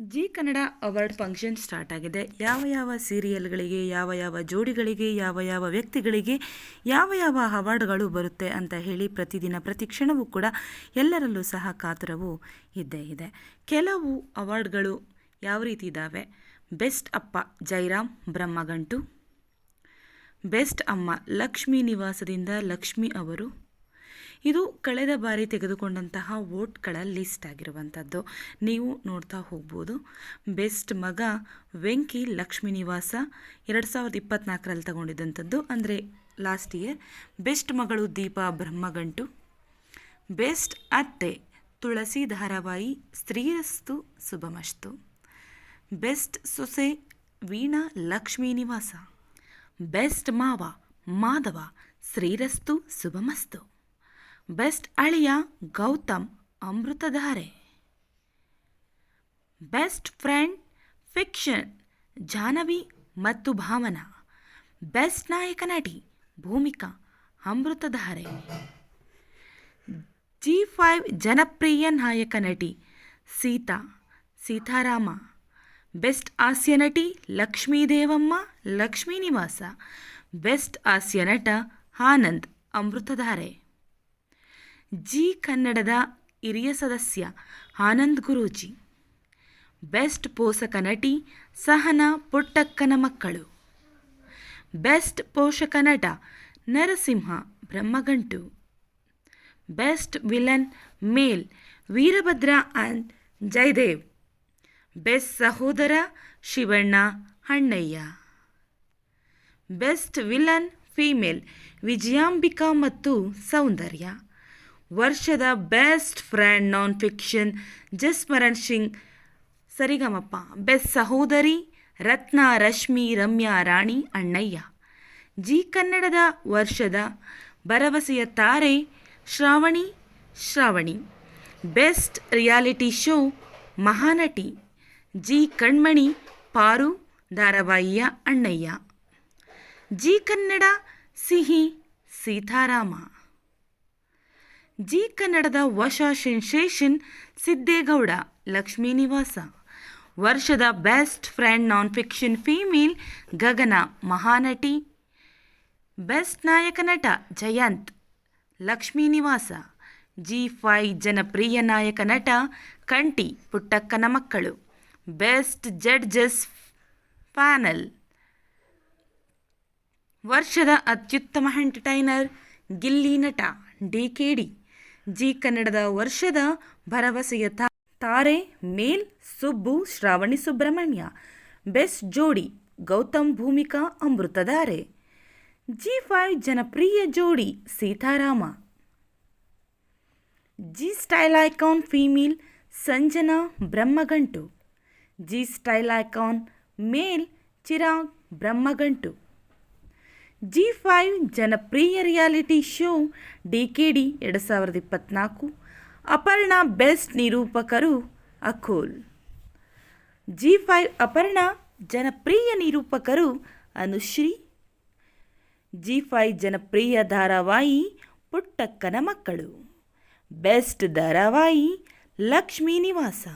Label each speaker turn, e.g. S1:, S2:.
S1: Zee Kannada award function start ಆಗಿದೆ. ಯಾವ ಯಾವ ಸೀರಿಯಲ್ಗಳಿಗೆ, ಯಾವ ಯಾವ ಜೋಡಿಗಳಿಗೆ, ಯಾವ ಯಾವ ವ್ಯಕ್ತಿಗಳಿಗೆ ಯಾವ ಯಾವ ಅವಾರ್ಡ್ಗಳು ಬರುತ್ತೆ ಅಂತ ಹೇಳಿ ಪ್ರತಿದಿನ, ಪ್ರತಿ ಕ್ಷಣವೂ ಕೂಡ ಎಲ್ಲರಲ್ಲೂ ಸಹ ಕಾತುರವು ಇದ್ದೇ ಇದೆ. ಕೆಲವು ಅವಾರ್ಡ್ಗಳು ಯಾವ ರೀತಿ ಇದ್ದಾವೆ ಬೆಸ್ಟ್ ಅಪ್ಪ ಜೈರಾಮ್ ಬ್ರಹ್ಮಗಂಟು, ಬೆಸ್ಟ್ ಅಮ್ಮ ಲಕ್ಷ್ಮೀ ನಿವಾಸದಿಂದ ಲಕ್ಷ್ಮಿ ಅವರು ಇದು ಕಳೆದ ಬಾರಿ ತೆಗೆದುಕೊಂಡಂತಹ ವೋಟ್ಗಳ ಲಿಸ್ಟ್ ಆಗಿರುವಂಥದ್ದು. ನೀವು ನೋಡ್ತಾ ಹೋಗ್ಬೋದು. ಬೆಸ್ಟ್ ಮಗ ವೆಂಕಿ ಲಕ್ಷ್ಮೀ ನಿವಾಸ ಎರಡು ಸಾವಿರದ ಇಪ್ಪತ್ತ್ನಾಲ್ಕರಲ್ಲಿ ತಗೊಂಡಿದ್ದಂಥದ್ದು. ಅಂದರೆ ಲಾಸ್ಟ್ ಇಯರ್ ಬೆಸ್ಟ್ ಮಗಳು ದೀಪಾ ಬ್ರಹ್ಮಗಂಟು. ಬೆಸ್ಟ್ ಅತ್ತೆ ತುಳಸಿ ಧಾರಾವಾಹಿ ಸ್ತ್ರೀರಸ್ತು ಶುಭಮಸ್ತು. ಬೆಸ್ಟ್ ಸೊಸೆ ವೀಣಾ ಲಕ್ಷ್ಮೀ ನಿವಾಸ ಬೆಸ್ಟ್ ಮಾವ ಮಾಧವ ಶ್ರೀರಸ್ತು ಶುಭಮಸ್ತು. ಬೆಸ್ಟ್ ಅಳಿಯ Gautam Amruthadhaare. Best friend fiction Jahnavi ಮತ್ತು ಭಾವನಾ. ಬೆಸ್ಟ್ ನಾಯಕ ನಟಿ ಭೂಮಿಕಾ ಅಮೃತಧಾರೆ. ಜಿ ಫೈವ್ ಜನಪ್ರಿಯ ನಾಯಕ ನಟಿ ಸೀತಾ ಸೀತಾರಾಮ. ಬೆಸ್ಟ್ ಹಾಸ್ಯ ನಟಿ ಲಕ್ಷ್ಮೀದೇವಮ್ಮ ಲಕ್ಷ್ಮೀ ನಿವಾಸ. ಬೆಸ್ಟ್ ಹಾಸ್ಯ ನಟ ಆನಂದ್ ಅಮೃತಧಾರೆ. ಜಿ ಕನ್ನಡದ ಹಿರಿಯ ಸದಸ್ಯ ಆನಂದ್ ಗುರೂಜಿ. ಬೆಸ್ಟ್ ಪೋಷಕ ನಟಿ ಸಹನ ಪುಟ್ಟಕ್ಕನ ಮಕ್ಕಳು. ಬೆಸ್ಟ್ ಪೋಷಕ ನಟ Narasimha Brahmagantu. Best villain male Veerabhadra and Jayadev. Best ಸಹೋದರ Shivanna Annayya. Best villain female Vijayambika ಮತ್ತು ಸೌಂದರ್ಯ. ವರ್ಷದ best friend non fiction Jasmaran Singh, Sarigamapa best ಸಹೋದರಿ ರತ್ನ, ರಶ್ಮಿ, ರಮ್ಯಾ, ರಾಣಿ, ಅಣ್ಣಯ್ಯ. ಜಿ ಕನ್ನಡದ ವರ್ಷದ ಭರವಸೆಯ ತಾರೆ Shravani Shravani. Best reality show Mahanati. Zee Kanmani, Paaru, ಧಾರಾವಾಹಿಯ Annayya. G Kannada ಸಿಹಿ, Seetharama. G ಕನ್ನಡದ ವಶ ಸೆನ್ಸೇಷನ್ ಸಿದ್ದೇಗೌಡ, ಲಕ್ಷ್ಮೀ ನಿವಾಸ. ವರ್ಷದ best friend non fiction female Gagana, Mahanati. Best ನಾಯಕ ನಟ ಜಯಂತ್, ಲಕ್ಷ್ಮೀ ನಿವಾಸ. ಜಿ ಫೈ ಜನಪ್ರಿಯ ನಾಯಕ ನಟ ಕಂಟಿ, ಪುಟ್ಟಕ್ಕನ ಮಕ್ಕಳು. Best judges panel. ವರ್ಷದ ಅತ್ಯುತ್ತಮ ಎಂಟರ್ಟೈನರ್ ಗಿಲ್ಲಿ ನಟ ಡಿ ಕೆ ಡಿ. ಜಿ ಕನ್ನಡದ ವರ್ಷದ ಭರವಸೆಯ ತಾರೆ ಮೇಲ್ ಸುಬ್ಬು ಶ್ರಾವಣಿ ಸುಬ್ರಹ್ಮಣ್ಯ. ಬೆಸ್ಟ್ ಜೋಡಿ ಗೌತಮ್ ಭೂಮಿಕಾ ಅಮೃತಧಾರೆ. ಜಿ ಫೈವ್ ಜನಪ್ರಿಯ ಜೋಡಿ Seetharama. Zee style icon female Sanjana Brahmagantu. Zee style icon male Chirag Brahmagantu. Zee five ಜನಪ್ರಿಯ reality show D K D ಎರಡು ಸಾವಿರದ ಇಪ್ಪತ್ತ್ನಾಲ್ಕು ಅಪರ್ಣ ಬೆಸ್ಟ್ ನಿರೂಪಕರು ಅಖೋಲ್ ಜಿ ಫೈವ್ ಅಪರ್ಣ ಜನಪ್ರಿಯ ನಿರೂಪಕರು ಅನುಶ್ರೀ. ಜಿ ಫೈವ್ ಜನಪ್ರಿಯ ಧಾರಾವಾಹಿ ಪುಟ್ಟಕ್ಕನ ಮಕ್ಕಳು. ಬೆಸ್ಟ್ ಧಾರಾವಾಹಿ ಲಕ್ಷ್ಮೀ ನಿವಾಸ.